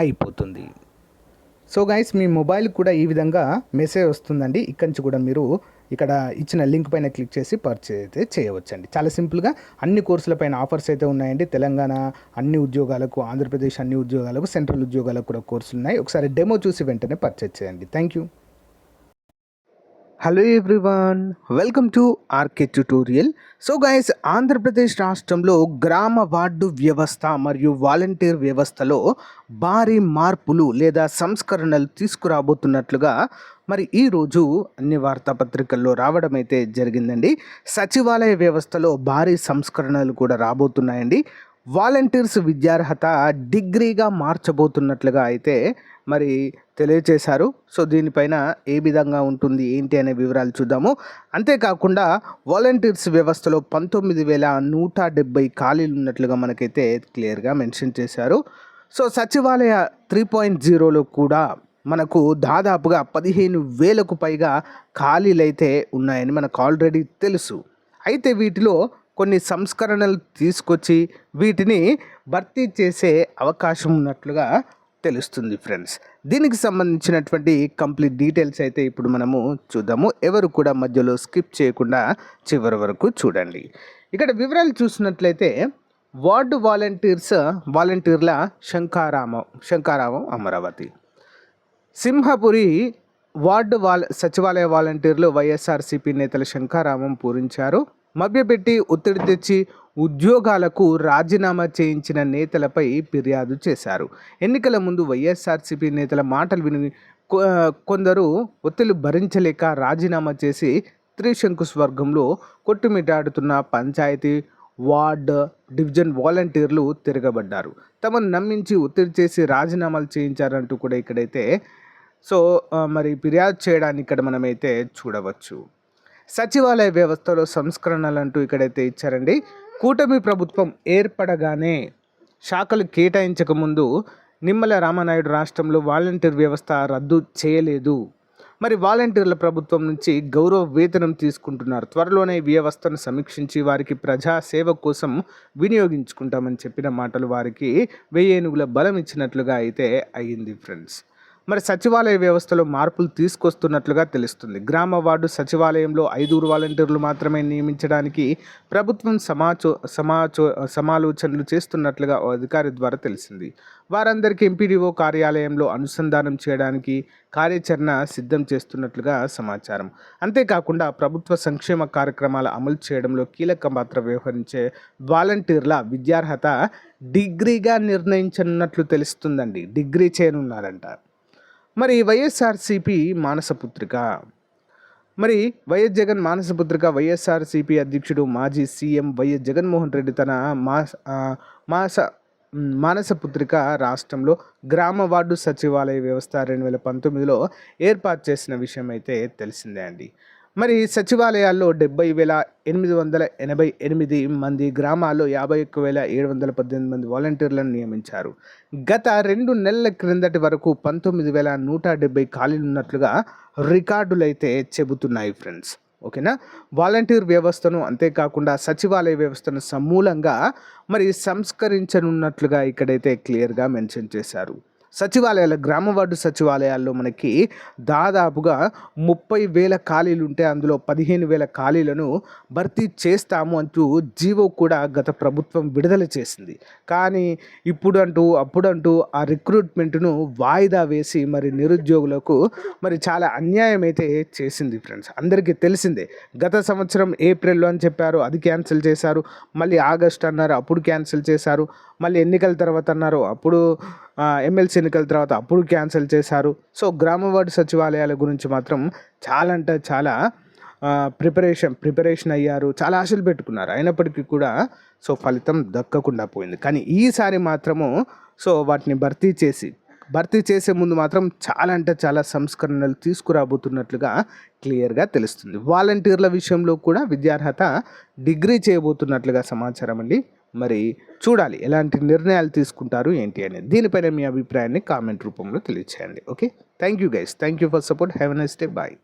అయిపోతుంది. So guys మీ mobile కూడా ఈ విధంగా మెసేజ్ వస్తుందండి. ఇక్కడి నుంచి కూడా మీరు ఇక్కడ ఇచ్చిన లింక్ పైన క్లిక్ చేసి పర్చేజ్ అయితే చేయవచ్చండి. చాలా సింపుల్గా అన్ని కోర్సుల పైన ఆఫర్స్ అయితే ఉన్నాయండి. తెలంగాణ అన్ని ఉద్యోగాలకు ఆంధ్రప్రదేశ్ అన్ని ఉద్యోగాలకు సెంట్రల్ ఉద్యోగాలకు కూడా కోర్సులు ఉన్నాయి. ఒకసారి డెమో చూసి వెంటనే పర్చేజ్ చేయండి. Thank you hello everyone welcome to RK tutorial so guys Andhra Pradesh రాష్ట్రంలో గ్రామ వార్డు వ్యవస్థ మరియు వాలంటీర్ వ్యవస్థలో భారీ మార్పులు లేదా సంస్కరణలు తీసుకురాబోతున్నట్లుగా మరి ఈరోజు అన్ని వార్తాపత్రికల్లో రావడం అయితే జరిగిందండి. సచివాలయ వ్యవస్థలో భారీ సంస్కరణలు కూడా రాబోతున్నాయండి. వాలంటీర్స్ విద్యార్హత డిగ్రీగా మార్చబోతున్నట్లుగా అయితే మరి తెలియచేశారు. సో దీనిపైన ఏ విధంగా ఉంటుంది ఏంటి అనే వివరాలు చూద్దాము. అంతేకాకుండా వాలంటీర్స్ వ్యవస్థలో పంతొమ్మిది వేల నూట డెబ్బై ఖాళీలు ఉన్నట్లుగా మనకైతే క్లియర్గా మెన్షన్ చేశారు. సో సచివాలయ త్రీ పాయింట్ జీరోలో కూడా మనకు దాదాపుగా పదిహేను వేలకు పైగా ఖాళీలు అయితే ఉన్నాయని మనకు ఆల్రెడీ తెలుసు. అయితే వీటిలో కొన్ని సంస్కరణలు తీసుకొచ్చి వీటిని భర్తీ చేసే అవకాశం ఉన్నట్లుగా తెలుస్తుంది ఫ్రెండ్స్. దీనికి సంబంధించినటువంటి కంప్లీట్ డీటెయిల్స్ అయితే ఇప్పుడు మనము చూద్దాము. ఎవరు కూడా మధ్యలో స్కిప్ చేయకుండా చివరి వరకు చూడండి. ఇక్కడ వివరాలు చూసినట్లయితే వార్డు వాలంటీర్స్ వాలంటీర్ల శంకారామం శంకారామం అమరావతి. సింహపురి వార్డు వాల్ సచివాలయ వాలంటీర్లు వైఎస్ఆర్సీపీ నేతల శంకారామం పూరించారు. మభ్యపెట్టి ఒత్తిడి తెచ్చి ఉద్యోగాలకు రాజీనామా చేయించిన నేతలపై ఫిర్యాదు చేశారు. ఎన్నికల ముందు వైఎస్ఆర్సీపీ నేతల మాటలు విని కొందరు ఒత్తిడి భరించలేక రాజీనామా చేసి త్రిశంకు స్వర్గంలో కొట్టుమిటాడుతున్న పంచాయతీ వార్డ్ డివిజన్ వాలంటీర్లు తిరగబడ్డారు. తమను నమ్మించి ఒత్తిడి చేసి రాజీనామాలు చేయించారంటూ కూడా ఇక్కడైతే సో మరి ఫిర్యాదు చేయడానికి ఇక్కడ మనమైతే చూడవచ్చు. సచివాలయ వ్యవస్థలో సంస్కరణలు అంటూ ఇక్కడైతే ఇచ్చారండి. కూటమి ప్రభుత్వం ఏర్పడగానే శాఖలు కేటాయించక ముందు నిమ్మల రామనాయుడు రాష్ట్రంలో వాలంటీర్ వ్యవస్థ రద్దు చేయలేదు. మరి వాలంటీర్ల ప్రభుత్వం నుంచి గౌరవ వేతనం తీసుకుంటున్నారు. త్వరలోనే వ్యవస్థను సమీక్షించి వారికి ప్రజా సేవ కోసం వినియోగించుకుంటామని చెప్పిన మాటలు వారికి వెయ్యేనుగుల బలం ఇచ్చినట్లుగా అయితే అయ్యింది ఫ్రెండ్స్. మరి సచివాలయ వ్యవస్థలో మార్పులు తీసుకొస్తున్నట్లుగా తెలుస్తుంది. గ్రామ వార్డు సచివాలయంలో ఐదుగురు వాలంటీర్లు మాత్రమే నియమించడానికి ప్రభుత్వం సమాచో సమాచో సమాలోచనలు చేస్తున్నట్లుగా ఓ అధికారి ద్వారా తెలిసింది. వారందరికీ ఎంపీడీఓ కార్యాలయంలో అనుసంధానం చేయడానికి కార్యాచరణ సిద్ధం చేస్తున్నట్లుగా సమాచారం. అంతేకాకుండా ప్రభుత్వ సంక్షేమ కార్యక్రమాల అమలు చేయడంలో కీలక పాత్ర వ్యవహరించే వాలంటీర్ల విద్యార్హత డిగ్రీగా నిర్ణయించనున్నట్లు తెలుస్తుందండి. డిగ్రీ చేయనున్నారంట. మరి వైఎస్ఆర్సిపి మానసపుత్రిక. మరి వైఎస్ జగన్ మానసపుత్రిక వైఎస్ఆర్సిపి అధ్యక్షుడు మాజీ సీఎం వైఎస్ జగన్మోహన్ రెడ్డి తన మాస మాస మానసపుత్రిక రాష్ట్రంలో గ్రామ వార్డు సచివాలయ వ్యవస్థ రెండు వేల పంతొమ్మిదిలో ఏర్పాటు చేసిన విషయం అయితే తెలిసిందే అండి. మరి సచివాలయాల్లో డెబ్బై వేల ఎనిమిది వందల ఎనభై ఎనిమిది మంది గ్రామాల్లో యాభై ఒక్క వేల ఏడు వందల పద్దెనిమిది మంది వాలంటీర్లను నియమించారు. గత రెండు నెలల క్రిందటి వరకు పంతొమ్మిది వేల నూట డెబ్బై ఖాళీలు ఉన్నట్లుగా రికార్డులు అయితే చెబుతున్నాయి ఫ్రెండ్స్. ఓకేనా? వాలంటీర్ వ్యవస్థను అంతేకాకుండా సచివాలయ వ్యవస్థను సమూలంగా మరి సంస్కరించనున్నట్లుగా ఇక్కడైతే క్లియర్గా మెన్షన్ చేశారు. సచివాలయాల గ్రామ వార్డు సచివాలయాల్లో మనకి దాదాపుగా ముప్పై వేల ఖాళీలు ఉంటే అందులో పదిహేను వేల ఖాళీలను భర్తీ చేస్తాము అంటూ జీవో కూడా గత ప్రభుత్వం విడుదల చేసింది. కానీ ఇప్పుడంటూ అప్పుడంటూ ఆ రిక్రూట్మెంట్ను వాయిదా వేసి మరి నిరుద్యోగులకు మరి చాలా అన్యాయం అయితే చేసింది ఫ్రెండ్స్. అందరికీ తెలిసిందే గత సంవత్సరం ఏప్రిల్లో అని చెప్పారు అది క్యాన్సిల్ చేశారు మళ్ళీ ఆగస్ట్ అన్నారు అప్పుడు క్యాన్సిల్ చేశారు మళ్ళీ ఎన్నికల తర్వాత అన్నారు అప్పుడు ఎమ్మెల్సీ ఎన్నికల తర్వాత అప్పుడు క్యాన్సిల్ చేశారు. సో గ్రామ వార్డు సచివాలయాల గురించి మాత్రం చాలా అంటే చాలా ప్రిపరేషన్ ప్రిపరేషన్ అయ్యారు. చాలా ఆశలు పెట్టుకున్నారు. అయినప్పటికీ కూడా సో ఫలితం దక్కకుండా పోయింది. కానీ ఈసారి మాత్రము సో వాటిని భర్తీ చేసి భర్తీ చేసే ముందు మాత్రం చాలా అంటే చాలా సంస్కరణలు తీసుకురాబోతున్నట్లుగా క్లియర్గా తెలుస్తుంది. వాలంటీర్ల విషయంలో కూడా విద్యార్హత డిగ్రీ చేయబోతున్నట్లుగా సమాచారం అండి. మరి చూడాలి ఎలాంటి నిర్ణయాలు తీసుకుంటారు ఏంటి అనేది. దీనిపైన మీ అభిప్రాయాన్ని కామెంట్ రూపంలో తెలియచేయండి. Okay? Thank you guys. Thank you for support. Have a nice day. Bye.